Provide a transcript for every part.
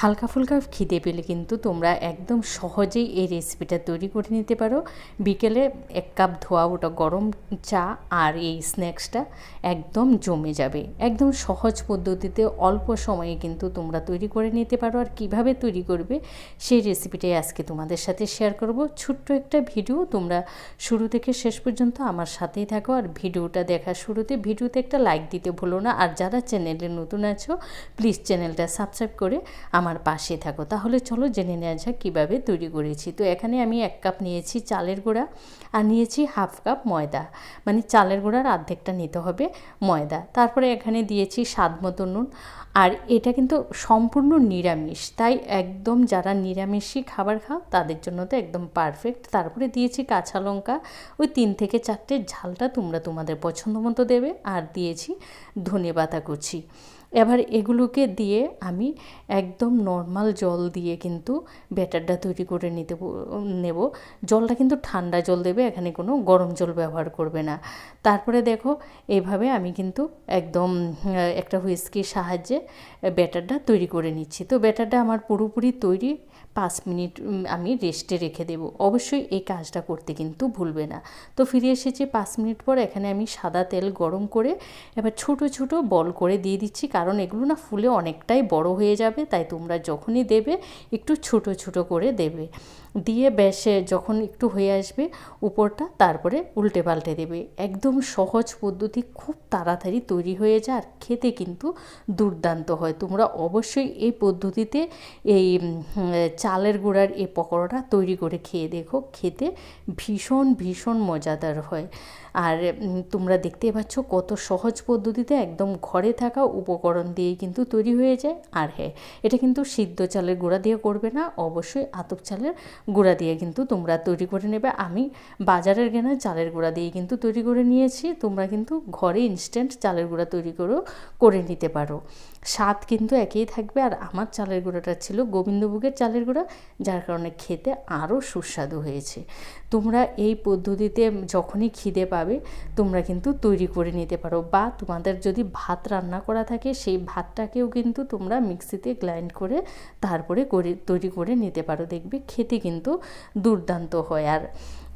হালকা ফুলকা খিদে পেলে কিন্তু তোমরা একদম সহজেই এই রেসিপিটা তৈরি করে নিতে পারো। বিকেলে এক কাপ ধোয়া ওটা গরম চা আর এই স্ন্যাক্সটা একদম জমে যাবে। একদম সহজ পদ্ধতিতে অল্প সময়ে কিন্তু তোমরা তৈরি করে নিতে পারো আর কীভাবে তৈরি করবে সেই রেসিপিটাই আজকে তোমাদের সাথে শেয়ার করব। ছোট্ট একটা ভিডিও তোমরা শুরু থেকে শেষ পর্যন্ত আমার সাথেই থাকো আর ভিডিওটা দেখার শুরুতে ভিডিওতে একটা লাইক দিতে ভুলো না। আর যারা চ্যানেলে নতুন আছো প্লিজ চ্যানেলটা সাবস্ক্রাইব করে পাশে থাকো। তাহলে চলো জেনে নেওয়া যাক কীভাবে তৈরি করেছি। তো এখানে আমি এক কাপ নিয়েছি চালের গুঁড়া আর নিয়েছি হাফ কাপ ময়দা। মানে চালের গুঁড়ার অর্ধেকটা নিতে হবে ময়দা। তারপরে এখানে দিয়েছি স্বাদ মতো নুন। আর এটা কিন্তু সম্পূর্ণ নিরামিষ। তাই একদম যারা নিরামিষই খাবার খাও, তাদের জন্য তো একদম পারফেক্ট তারপরে দিয়েছি কাঁচা লঙ্কা। ওই তিন থেকে চারটে ঝালটা তোমরা তোমাদের পছন্দ মতো দেবে। আর দিয়েছি ধনে পাতা কুচি। এবার এগুলোকে দিয়ে আমি একদম নর্মাল জল দিয়ে কিন্তু ব্যাটারটা তৈরি করে নিতে নেব। জলটা কিন্তু ঠান্ডা জল দেবে, এখানে কোনো গরম জল ব্যবহার করবে না। তারপরে দেখো, এভাবে আমি কিন্তু একদম একটা হুইস্কির সাহায্যে ব্যাটারটা তৈরি করে নিচ্ছি। তো ব্যাটারটা আমার পুরোপুরি তৈরি, পাঁচ মিনিট আমি রেস্টে রেখে দেব। অবশ্যই এই কাজটা করতে কিন্তু ভুলবে না। তো ফিরে এসেছি পাঁচ মিনিট পর, এখানে আমি সাদা তেল গরম করে এবার ছোট ছোট বল করে দিয়ে দিচ্ছি। কারণ এগুলো না ফুলে অনেকটাই বড় হয়ে যাবে, তাই তোমরা যখনই দেবে একটু ছোট ছোট করে দেবে। দিয়ে বেশে যখন একটু হয়ে আসবে উপরটা, তারপরে উল্টে পাল্টে দেবে। একদম সহজ পদ্ধতি, খুব তাড়াতাড়ি তৈরি হয়ে যায়, আর খেতে কিন্তু দুর্দান্ত হয়। তোমরা অবশ্যই এই পদ্ধতিতে এই চালের গুঁড়ার এই পকোড়াটা তৈরি করে খেয়ে দেখো, খেতে ভীষণ ভীষণ মজাদার হয়। আর তোমরা দেখতে পাচ্ছ কত সহজ পদ্ধতিতে একদম ঘরে থাকা উপকরণ দিয়েই কিন্তু তৈরি হয়ে যায়। আর হ্যাঁ এটা কিন্তু সিদ্ধ চালের গুঁড়া দিয়ে করবে না, অবশ্যই আতপ চালের গুঁড়া দিয়ে কিন্তু তোমরা তৈরি করে নেবে। আমি বাজারের কেনা চালের গুঁড়া দিয়ে কিন্তু তৈরি করে নিয়েছি। তোমরা কিন্তু ঘরে ইনস্ট্যান্ট চালের গুঁড়া তৈরি করেও করে নিতে পারো। স্বাদ কিন্তু একই থাকবে। আর আমার চালের গুঁড়োটা ছিল গোবিন্দভোগের চালের গুঁড়া, যার কারণে খেতে আরও সুস্বাদু হয়েছে। তোমরা এই পদ্ধতিতে যখনই খিদে পাবে, তোমরা কিন্তু তৈরি করে নিতে পারো। বা তোমাদের যদি ভাত রান্না করা থাকে সেই ভাতটাকেও কিন্তু তোমরা মিক্সিতে গ্রাইন্ড করে তারপরে করে তৈরি করে নিতে পারো। দেখবে খেতে কিন্তু দুর্দান্ত হয়। আর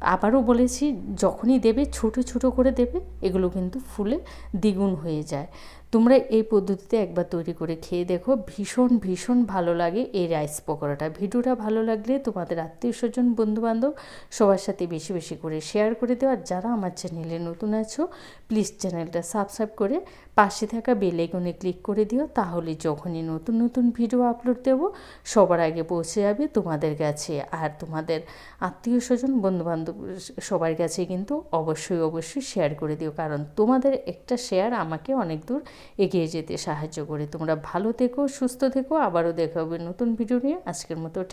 আবারও বলেছি, যখনই দেবে, ছোট ছোট করে দেবে, এগুলো কিন্তু ফুলে দ্বিগুণ হয়ে যায়। তোমরা এই পদ্ধতিতে একবার তৈরি করে খেয়ে দেখো, ভীষণ ভীষণ ভালো লাগে এই রাইস পকোড়াটা। ভিডিওটা ভালো লাগলে তোমাদের আত্মীয় স্বজন, বন্ধুবান্ধব, সবার সাথে বেশি বেশি করে শেয়ার করে দেওয়ার যারা আমার চ্যানেলে নতুন আছো প্লিজ চ্যানেলটা সাবস্ক্রাইব করে পাশে থাকা বেল আইকনে ক্লিক করে দিও। তাহলে যখনই নতুন নতুন ভিডিও আপলোড দেবো, সবার আগে পৌঁছে যাবে তোমাদের কাছে। আর তোমাদের আত্মীয় স্বজন, বন্ধুবান্ধব সবার কাছে কিন্তু অবশ্যই অবশ্যই শেয়ার করে দিও। কারণ তোমাদের একটা শেয়ার আমাকে অনেক দূর এগিয়ে যেতে সাহায্য করে। তোমরা ভালো থেকো, সুস্থ থেকো। আবারও দেখা হবে নতুন ভিডিও নিয়ে। আজকের মতো